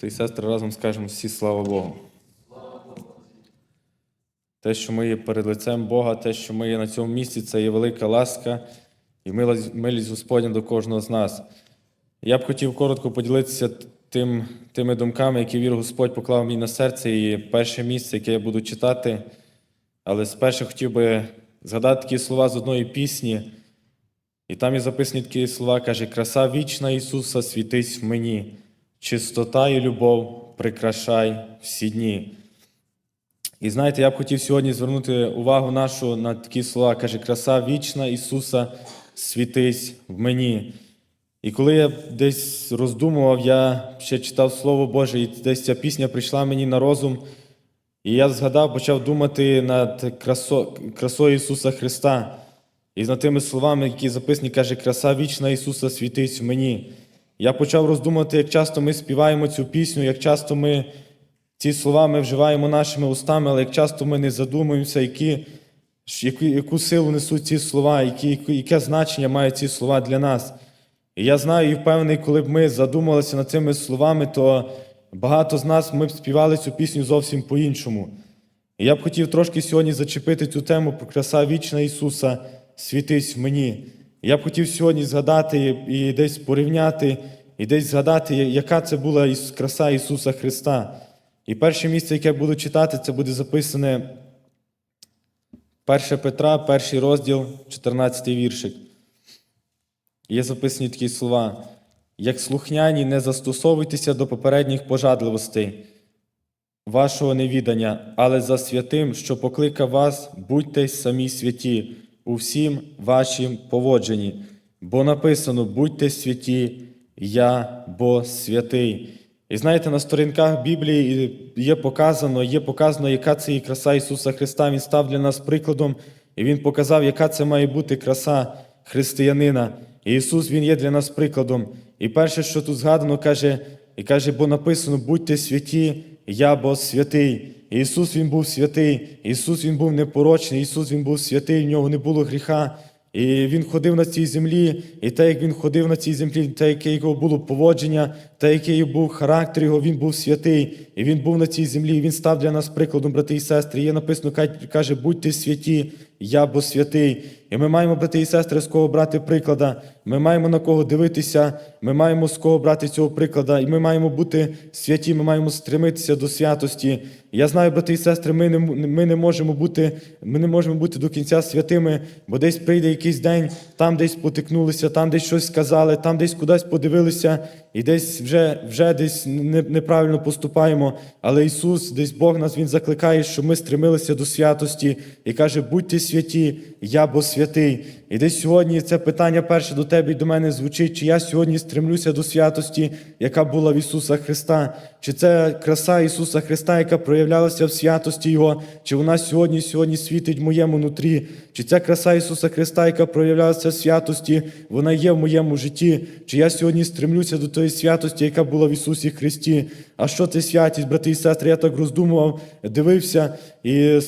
Та й сестри разом скажемо всі слава Богу. Те, що ми є перед лицем Бога, те, що ми є на цьому місці, це є велика ласка і милість Господня до кожного з нас. Я б хотів коротко поділитися тим, тими думками, які віру Господь поклав мені на серце, і перше місце, яке я буду читати. Але спершу хотів би згадати такі слова з одної пісні, і там є записані такі слова, каже: Краса вічна Ісуса світись в мені, чистота і любов прикрашай всі дні. І знаєте, я б хотів сьогодні звернути увагу нашу на такі слова. Каже, краса вічна Ісуса світись в мені. І коли я десь роздумував, я ще читав Слово Боже, і десь ця пісня прийшла мені на розум, і я згадав, почав думати над красо, красою Ісуса Христа. І над тими словами, які записані, каже, краса вічна Ісуса світить в мені. Я почав роздумувати, як часто ми співаємо цю пісню, як часто ми ці слова ми вживаємо нашими устами, але як часто ми не задумуємося, які, яку, яку силу несуть ці слова, які, яке значення мають ці слова для нас. І я знаю і впевнений, коли б ми задумалися над цими словами, то багато з нас ми б співали цю пісню зовсім по-іншому. І я б хотів трошки сьогодні зачепити цю тему про краса вічна Ісуса світись в мені. Я б хотів сьогодні згадати і десь порівняти, і десь згадати, яка це була краса Ісуса Христа. І перше місце, яке я буду читати, це буде записане 1 Петра, перший розділ, 14 віршик. Є записані такі слова. Як слухняні, не застосовуйтеся до попередніх пожадливостей вашого невідання, але за святим, що покликав вас, будьте самі святі у всім вашім поводженні. Бо написано: будьте святі, я бо святий. І знаєте, на сторінках Біблії є показано, є показано, яка це є краса Ісуса Христа. Він став для нас прикладом, і Він показав, яка це має бути краса християнина. І Ісус Він є для нас прикладом. І перше, що тут згадано, каже, і каже, бо написано: будьте святі, я бо святий. І Ісус Він був святий, Ісус Він був непорочний, Ісус Він був святий, в нього не було гріха. І він ходив на цій землі, і те, як він ходив на цій землі, те, яке його було поводження, те, який був характер його, він був святий, і він був на цій землі. і Він став для нас прикладом, брати і сестри. Є написано, каже, будьте святі, я бо святий. І ми маємо, брати і сестри, з кого брати приклада. Ми маємо на кого дивитися, ми маємо з кого брати цього приклада, і ми маємо бути святі, ми маємо стремитися до святості. Я знаю, брати і сестри, ми не, ми не можемо бути, ми не можемо бути до кінця святими, бо десь прийде якийсь день, там десь потикнулися, там десь щось сказали, там десь кудись подивилися, і десь вже, вже десь неправильно поступаємо. Але Ісус, десь Бог нас Він закликає, щоб ми стремилися до святості і каже: будьте святі, я бо святий. І десь сьогодні це питання перше до тебе і до мене звучить, чи я сьогодні стремлюся до святості, яка була в Ісуса Христа, чи це краса Ісуса Христа, яка проявлялася в святості Його, чи вона сьогодні сьогодні світить в моєму нутрі, чи ця краса Ісуса Христа, яка проявлялася в святості, вона є в моєму житті, чи я сьогодні стремлюся до тої святості, яка була в Ісусі Христі. А що це святість, брати і сестри? Я так роздумував, дивився і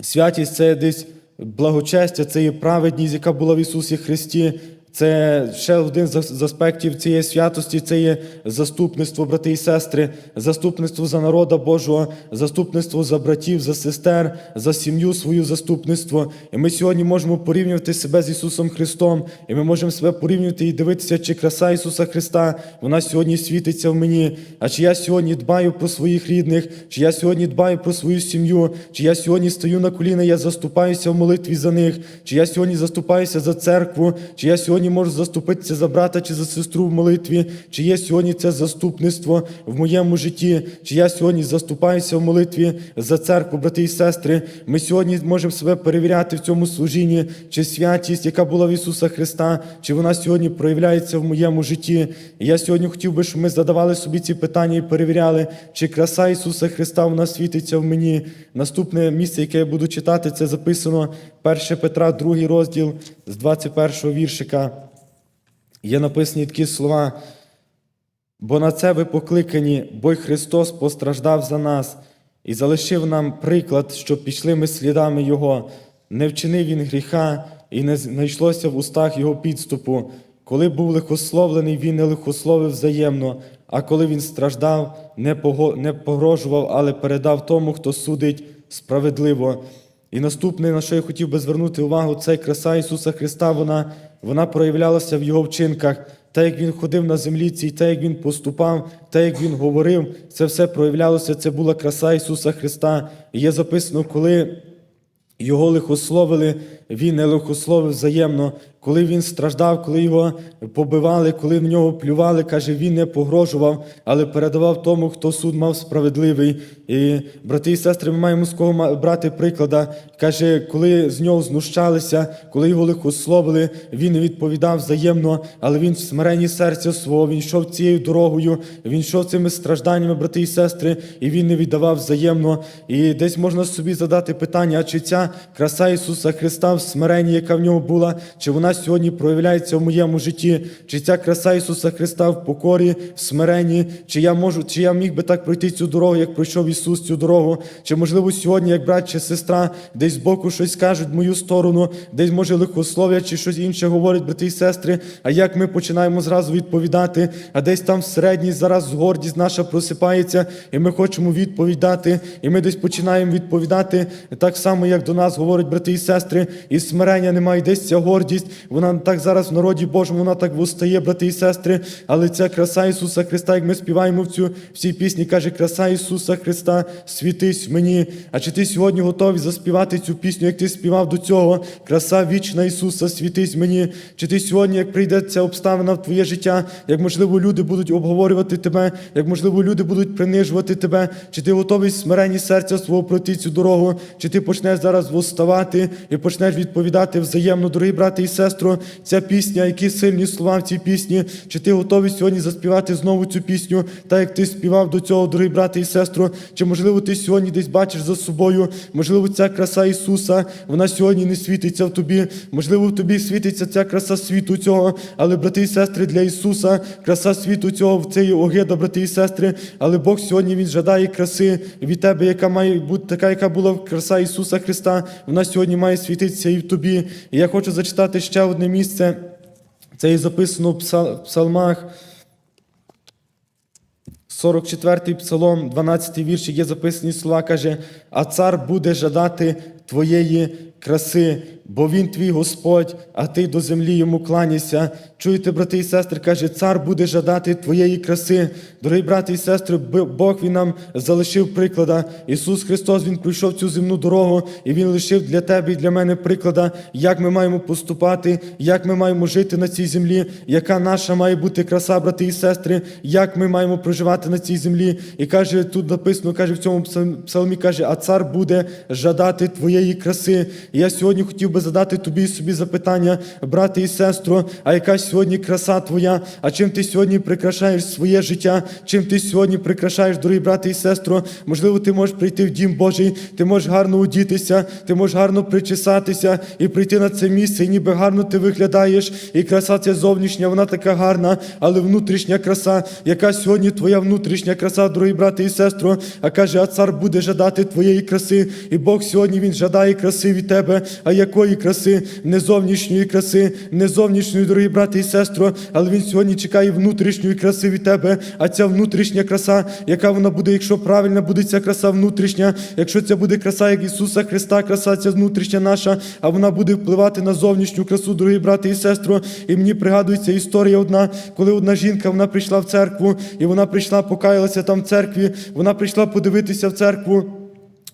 Святість це десь благочестя, це є праведність, яка була в Ісусі Христі. Це ще один з аспектів цієї святості це є заступництво, брати і сестри, заступництво за народа Божого, заступництво за братів, за сестер, за сім'ю свою заступництво. І ми сьогодні можемо порівнювати себе з Ісусом Христом, і ми можемо себе порівнювати і дивитися, чи краса Ісуса Христа вона сьогодні світиться в мені. А чи я сьогодні дбаю про своїх рідних, чи я сьогодні дбаю про свою сім'ю, чи я сьогодні стою на коліна, я заступаюся в молитві за них, чи я сьогодні заступаюся за церкву, чи я сьогодні можу заступитися за брата чи за сестру в молитві, чи є сьогодні це заступництво в моєму житті, чи я сьогодні заступаюся в молитві за церкву, брати і сестри. Ми сьогодні можемо себе перевіряти в цьому служінні, чи святість, яка була в Ісуса Христа, чи вона сьогодні проявляється в моєму житті. І я сьогодні хотів би, щоб ми задавали собі ці питання і перевіряли, чи краса Ісуса Христа вона світиться в мені. Наступне місце, яке я буду читати, це записано 1 Петра, 2 розділ з 21 віршика. Є написані такі слова. Бо на це ви покликані, бо й Христос постраждав за нас і залишив нам приклад, щоб пішли ми слідами Його. Не вчинив він гріха, і не знайшлося в устах Його підступу. Коли був лихословлений, він не лихословив взаємно, А коли він страждав, не погрожував, але передав тому, хто судить справедливо. І наступне, на що я хотів би звернути увагу, це краса Ісуса Христа, вона, вона проявлялася в Його вчинках. Те, як Він ходив на землі, цій, те, як Він поступав, те, як Він говорив, це все проявлялося, це була краса Ісуса Христа. І є записано, коли його лихословили, він не лихословив взаємно. Коли він страждав, коли його побивали, коли в нього плювали, каже, він не погрожував, але передавав тому, хто суд мав справедливий. І брати і сестри, ми маємо з кого брати приклада. Каже, коли з нього знущалися, коли його лихословили, він не відповідав взаємно, але він в смиренні серця свого, він йшов цією дорогою, він йшов цими стражданнями, брати і сестри, і він не віддавав взаємно. І десь можна собі задати питання, а чи ця краса Ісуса Христа в смиренні, яка в нього була, чи вона сьогодні проявляється в моєму житті, чи ця краса Ісуса Христа в покорі, в смиренні, чи я можу, чи я міг би так пройти цю дорогу, як пройшов Ісус цю дорогу, чи можливо сьогодні, як брат чи сестра, десь збоку щось скажуть в мою сторону, десь може лихослов'я чи щось інше говорять, брати і сестри. А як ми починаємо зразу відповідати, а десь там всередині зараз гордість наша просипається, і ми хочемо відповідь дати, і ми десь починаємо відповідати так само, як до нас говорять брати і сестри, і смирення немає, десь ця гордість, вона так зараз в народі Божому, вона так востає, брати і сестри, але ця краса Ісуса Христа, як ми співаємо в цю в цій пісні, каже, краса Ісуса Христа, світись мені. А чи ти сьогодні готовий заспівати цю пісню, як ти співав до цього? Краса вічна Ісуса, світись мені. Чи ти сьогодні, як прийде ця обставина в твоє життя, як можливо люди будуть обговорювати тебе, як можливо люди будуть принижувати тебе, чи ти готовий в смиренні серця свого пройти цю дорогу, чи ти почнеш зараз восставати і почнеш відповідати взаємно, дорогі брати і сестру, ця пісня, які сильні слова в цій пісні, чи ти готовий сьогодні заспівати знову цю пісню, так як ти співав до цього, дорогі брати і сестру, чи можливо ти сьогодні десь бачиш за собою, можливо, ця краса Ісуса, вона сьогодні не світиться в тобі, можливо, в тобі світиться ця краса світу цього, але брати і сестри для Ісуса, краса світу цього це є огида, брати і сестри, але Бог сьогодні Він жадає краси від тебе, яка має бути така, яка була краса Ісуса Христа, вона сьогодні має світитися і в тобі. І я хочу зачитати ще одне місце. Це є записано в псалмах. 44-й псалом, 12-й вірш, є записані слова, каже, а цар буде жадати твоєї краси, бо він твій Господь, а ти до землі йому кланяйся. Чуєте, брати і сестри, каже, цар буде жадати твоєї краси. Дорогі брати і сестри, Бог він нам залишив приклада. Ісус Христос Він пройшов цю земну дорогу, і Він лишив для тебе і для мене приклада, як ми маємо поступати, як ми маємо жити на цій землі, яка наша має бути краса, брати і сестри, як ми маємо проживати на цій землі. І каже, тут написано, каже в цьому псал- псалмі, каже, а цар буде жадати твоєї краси. І я сьогодні хотів би задати тобі собі запитання, брате і сестро, а яка сьогодні краса твоя? А чим ти сьогодні прикрашаєш своє життя? Чим ти сьогодні прикрашаєш, дорогі брати і сестро? Можливо, ти можеш прийти в дім Божий, ти можеш гарно одітися, ти можеш гарно причесатися і прийти на це місце, і ніби гарно ти виглядаєш, і краса ця зовнішня, вона така гарна, але внутрішня краса, яка сьогодні твоя внутрішня краса, дорогі брати і сестро, а каже, а цар буде жадати твоєї краси, і Бог сьогодні він жадає краси від тебе. А якої краси? Не зовнішньої краси, не зовнішньої, дорогі брати і сестро, але він сьогодні чекає внутрішньої краси від тебе. А ця внутрішня краса, яка вона буде, якщо правильна буде ця краса внутрішня, якщо це буде краса, як Ісуса Христа, краса ця внутрішня наша, а вона буде впливати на зовнішню красу, дорогі брати і сестро. І мені пригадується історія одна, коли одна жінка вона прийшла в церкву, і вона прийшла, покаялася там в церкві, вона прийшла подивитися в церкву.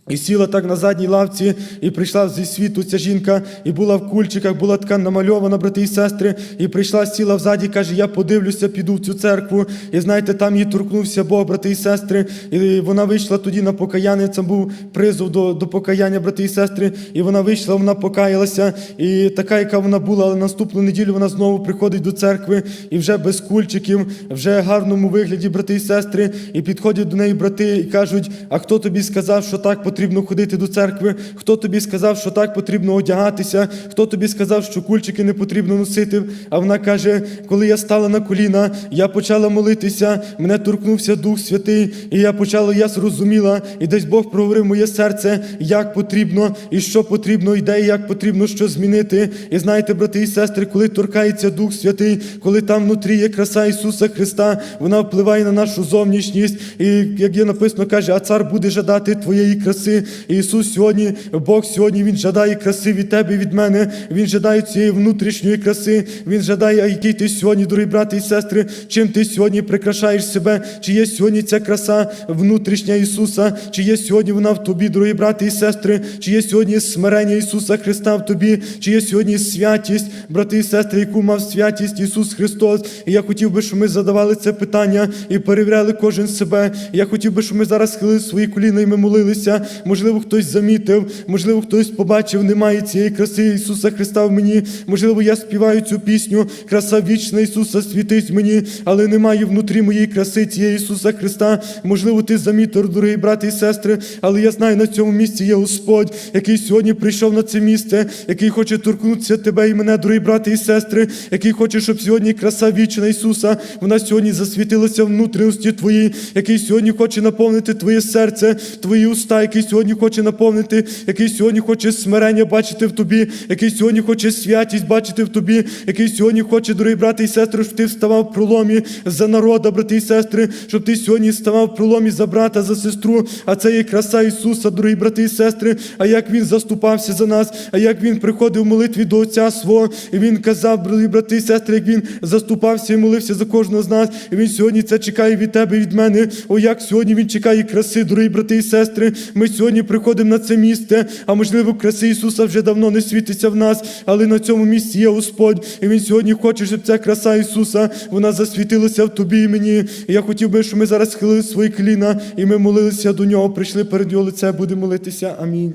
І сіла так на задній лавці, і прийшла зі світу ця жінка, і була в кульчиках, була така намальована, брати і сестри, і прийшла, сіла взаді, каже, я подивлюся, піду в цю церкву. І знаєте, там їй торкнувся Бог, брати і сестри. І вона вийшла тоді на покаяння. Це був призов до, до покаяння, брати і сестри. І вона вийшла, вона покаялася. І така, яка вона була, але наступну неділю вона знову приходить до церкви і вже без кульчиків, вже в гарному вигляді, брати і сестри, і підходять до неї брати і кажуть: А хто тобі сказав, що так потрібно ходити до церкви? Хто тобі сказав, що так потрібно одягатися? Хто тобі сказав, що кульчики не потрібно носити? А вона каже: коли я стала на коліна, я почала молитися, мене торкнувся Дух Святий, і я почала, я зрозуміла, і десь Бог проговорив моє серце, як потрібно і що потрібно, і де і як потрібно що змінити. І знаєте, брати і сестри, коли торкається Дух Святий, коли там внутрі є краса Ісуса Христа, вона впливає на нашу зовнішність. І як є написано, каже, а цар буде жадати твоєї краси. І Ісус сьогодні, Бог сьогодні, Він жадає краси від тебе від мене. Він жадає цієї внутрішньої краси. Він жадає, а який ти сьогодні, дорогі брати і сестри, чим ти сьогодні прикрашаєш себе, чи є сьогодні ця краса внутрішня Ісуса, чи є сьогодні вона в тобі, дорогі брати і сестри, чи є сьогодні смирення Ісуса Христа в тобі, чи є сьогодні святість, брати і сестри, яку мав святість Ісус Христос. І я хотів би, щоб ми задавали це питання і перевіряли кожен себе. Я хотів би, щоб ми зараз схилили свої коліна і ми молилися. Можливо, хтось замітив, можливо, хтось побачив, немає цієї краси Ісуса Христа в мені. Можливо, я співаю цю пісню, краса вічна Ісуса світить мені, але немає внутрі моєї краси цієї Ісуса Христа. Можливо, ти замітив, дорогі брати і сестри, але я знаю, на цьому місці є Господь, який сьогодні прийшов на це місце, який хоче торкнутися тебе і мене, дорогі брати і сестри, який хоче, щоб сьогодні краса вічна Ісуса, вона сьогодні засвітилася в внутрішності твоїй, який сьогодні хоче наповнити твоє серце, твої уста, який сьогодні хоче наповнити, який сьогодні хоче смирення бачити в тобі, який сьогодні хоче святість бачити в тобі, який сьогодні хоче, дорогі брати і сестри, щоб ти вставав в проломі за народа, брати і сестри, щоб ти сьогодні ставав в проломі за брата, за сестру. А це є краса Ісуса, дорогі брати і сестри. А як Він заступався за нас, а як Він приходив в молитві до Отця свого, і Він казав, дорогі брати і сестри, як Він заступався і молився за кожного з нас. І Він сьогодні це чекає від тебе і від мене. О, як сьогодні Він чекає краси, дорогі брати і сестри. Ми сьогодні приходимо на це місце, а можливо, краси Ісуса вже давно не світиться в нас, але на цьому місці є Господь. І Він сьогодні хоче, щоб ця краса Ісуса вона засвітилася в тобі і мені. І я хотів би, щоб ми зараз схилили свої коліна, і ми молилися до нього, прийшли перед його лице, будемо молитися. Амінь.